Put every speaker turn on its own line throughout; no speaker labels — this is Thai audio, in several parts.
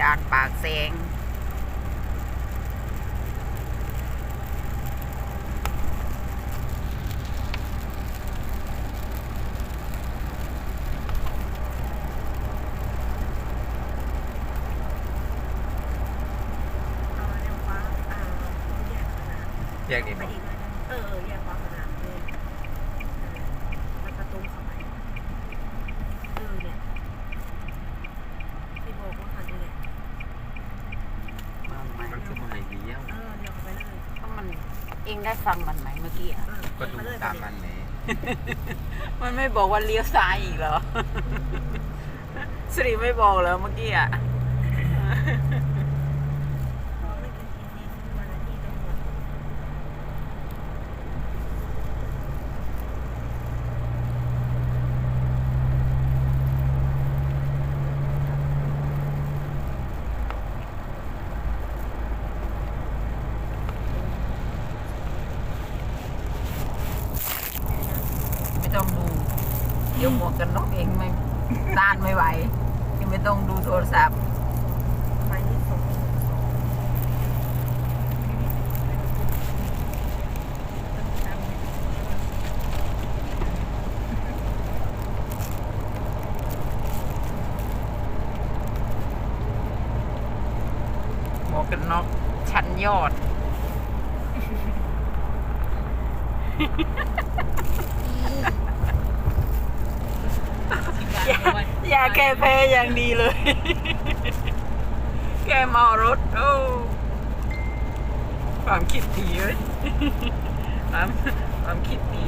ด่านปากเซง
เอาแนวฟ้าอ่าแยกขนาด
แยกนี่
ไป
บ่
อีกหน่อยนึงเออเออแยกฟ้าขนาดเลยแล้วก็ตรงเข้าไปเออเนี่ยที่บอกว่าคันนี้แหละ
มาใหม่
มันคือมาให้เลี้ยว
เออเดี๋ยวเข้าไปเลย
ก็มันเอง ได้ฟังมันไหมเมื่อกี้อะ
เออ
ก็ดูตามมันเลย
มันไม่บอกว่าเลี้ยวซ้ายอีกเหรอสิริไม่บอกเหรอเมื่อกี้อะ
เพราะไม่เกินทีทีที่วันละที่ตำรวจ
ไม่ต้องดู เดี๋ ยวหมวกกันน็อกเองไม่ต้านไม่ไหวยังไม่ต้องดูโทรศัพท์
ไปที่สองสอง
หมวกกันน็อกชั้นยอด อ ยาแก้แพ้อย่างดีเลย แกเมารถ โอ้ความคิดดีเลยความความคิดดี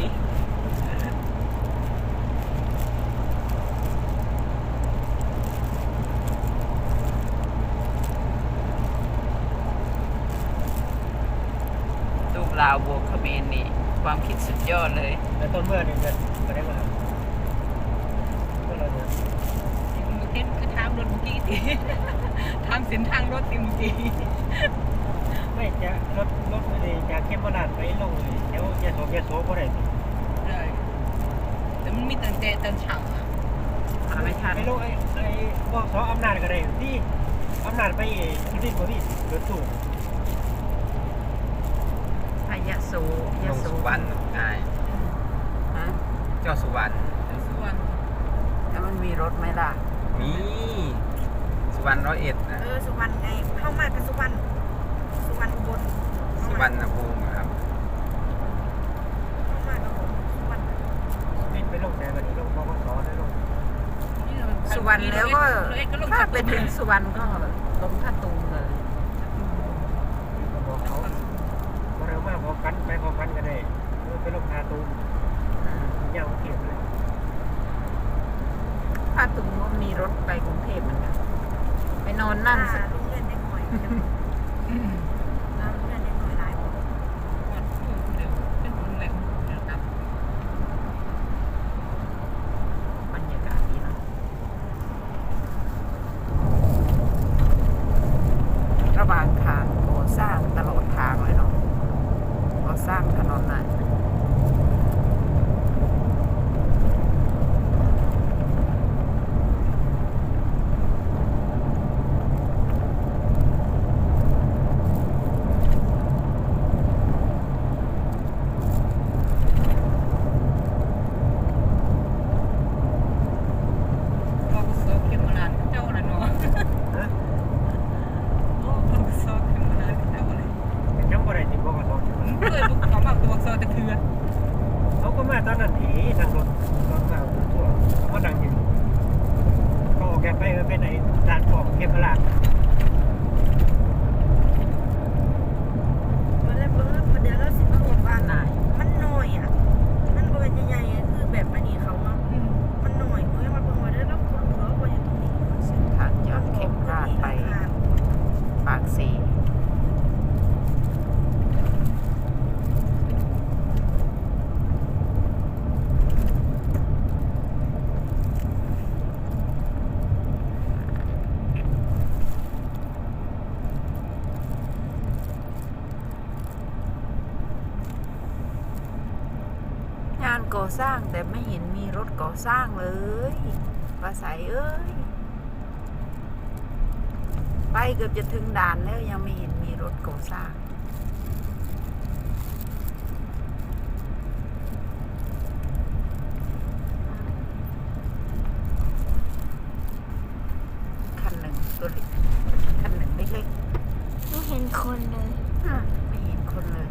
ตูปลาวบวกเขมรนี่ ความคิดสุดยอดเลย
แล้วต้นเมื่อหนึ่งเดือนก็ได้มาครับ ก็เราเนี่ย
เห็นคือทางรถเมื่อกี้ติทางเส้นทางรถติเมื่อกี้
ไม่จะรถรถเลยจากเข้มมาลาดไปลงเลยเดี๋ยวยาโสยาโสก็ได้สิ
เลยแต่มันมีตั้งแต่ตอนเช้าอะ
มาไม่ทัน
ไม่รู้ไอ้ไอ้บอกสออำนาจก็ได้ที่อำนาจไปทุดินกว่าพี่รถตู้
พายะโส
ล
ยะ
ง
โส
สุวรรณง่าย
ฮะ
เจ้าสุวรรณ
ส่วน
แล้ว มันมีรถไหมล่ะ
มีสุวรรณร้อยเอ็ดนะ
เออสุวรรณไงเข้ามากับสุวรรณสุวรรณอุบล
สุวรรณภูมิครับ
เข้ามากับผมสุวรรณ
บินไปลงแต่วันนี้ลงบกสได้ลง
สุวรรณแล้วก็
ร้อยเอ็ดก็ลง
ถ้า
จาก
ไปถึงสุวรรณก็ลงท่าตู
ก่อ
ส
ร้า
ง
แต่
ไม่เห็นมีรถก่อสร้างเลยภาษาเอ้ย ไปเกือบจะถึงด่านแล้วยังไม่เห็นมีรถก่อสร้างคันหนึ่งตัวเล็กคันหนึ่ง
ไม่เล็
ก
ไม่
เห็
นคน
เลยไม่
เห็
น
คนเลย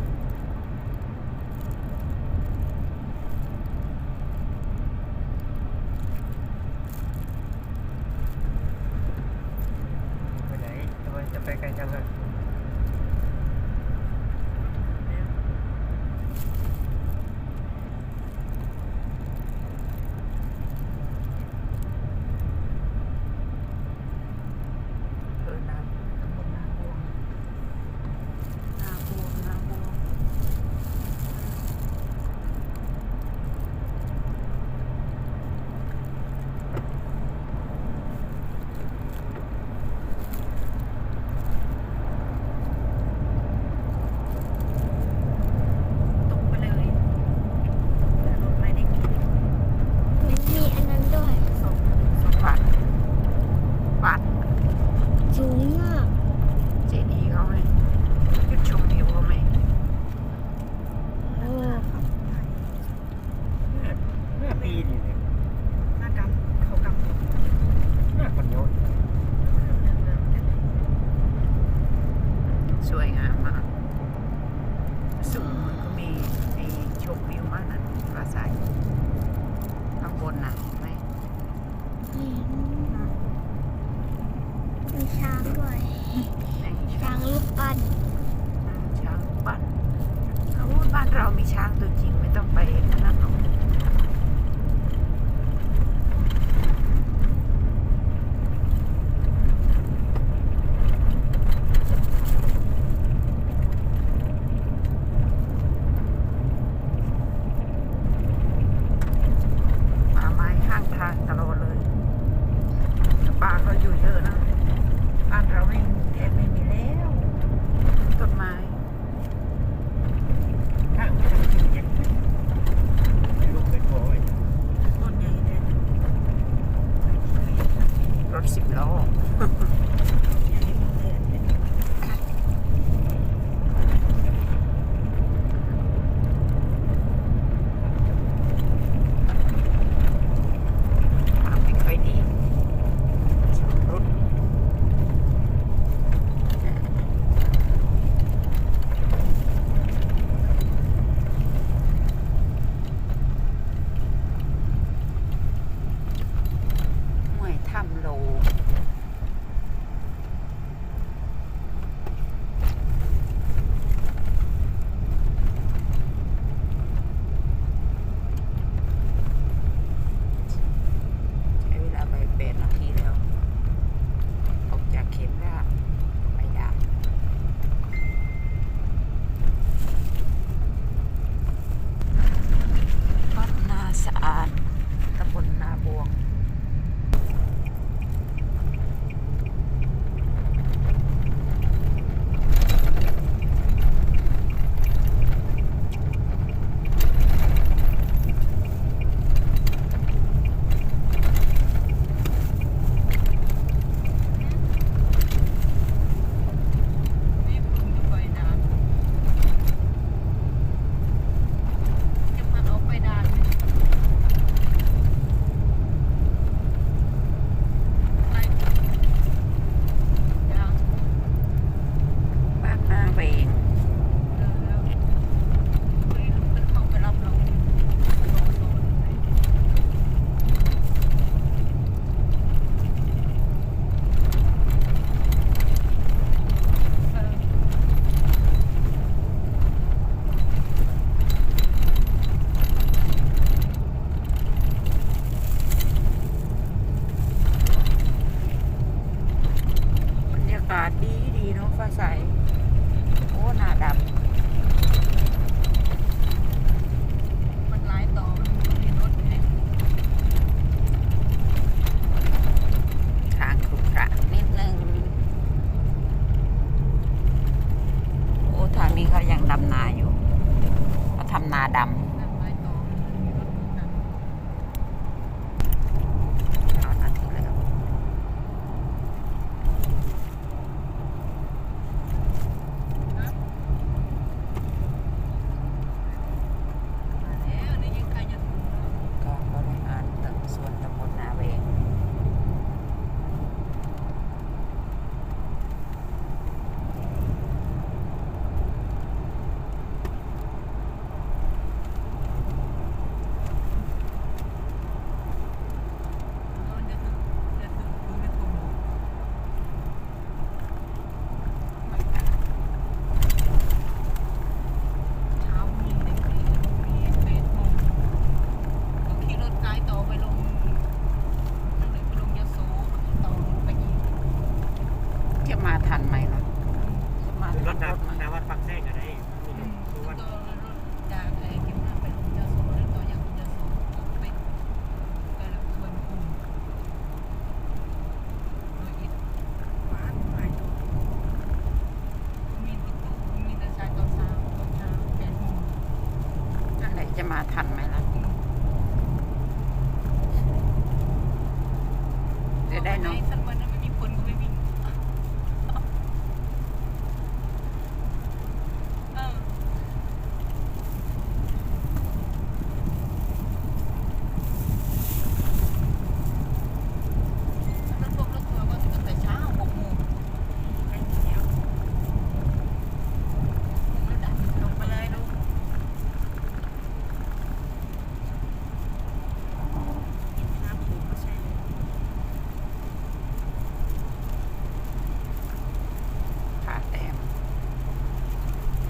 doing. I'm, uh,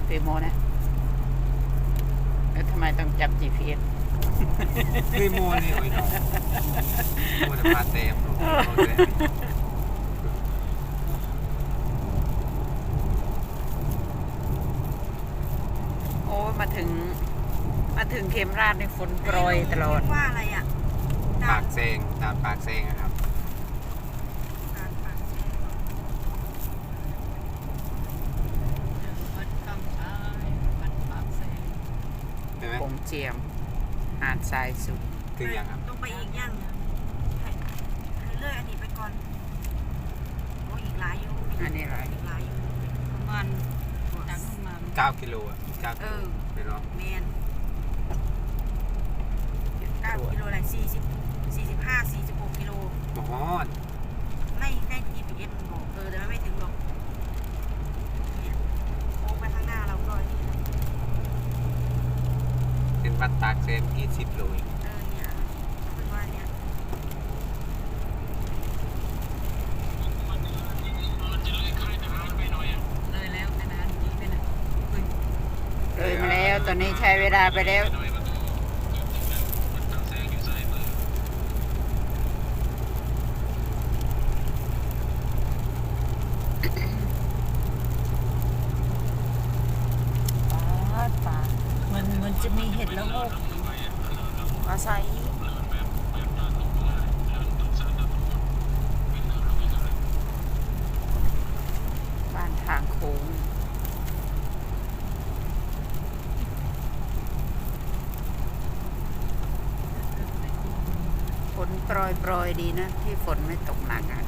เปโม
นะ
แล้วทำไมต้องจับ GPS
คือโมนี่โอ้ยน้องโมจะพาเต็มโมเลย
โอ้มาถึง มาถึงเข็มราชในฝนโปรยตลอด
ว่าอะไรอะ
ปากเซงตามปากเซงอะครับ
การปากเซง
วัดคำชายวัดปากเซง
เห็นไหม
ปงเจียม หาดทรายสุด
ถึงยังครับ
ต้องไปอีกอย่างให้ให้เลื่อยอันนี้ไปก่อนโอ้อีกหลายอยู่
อันนี้อะไร
อีกหลายอยู่
ประมาณจากนู่นมา
9กิโลอะ9
เอ
กิโล
อ
เป็นเนาะ
แมนเก้ากิโลอะไรสี่สิบสี่สิบห้าสี่สิบหกกิโล
โอ้โห
ไม่ได้ GPS มันบอกเออแต่ว่าไม่ถึงหรอกเนี่ยโค้งไปข้างหน้าเราก็นี่เลย
เป็นวัดตากเซม20โลอีก
เออเนี่ยเป็นว่าเนี่ย
เลยแล้วแต่นานนี้ไปไหนเฮ้ย
เลยมาแล้วตอนนี้ใช้เวลาไปแล้ว ปาดปาดมันมันจะมีเห็ดละโงกอาศัยบ้านทางโค้ง ฝนโปรยโปรยๆดีนะ ที่ฝนไม่ตกหนักอะ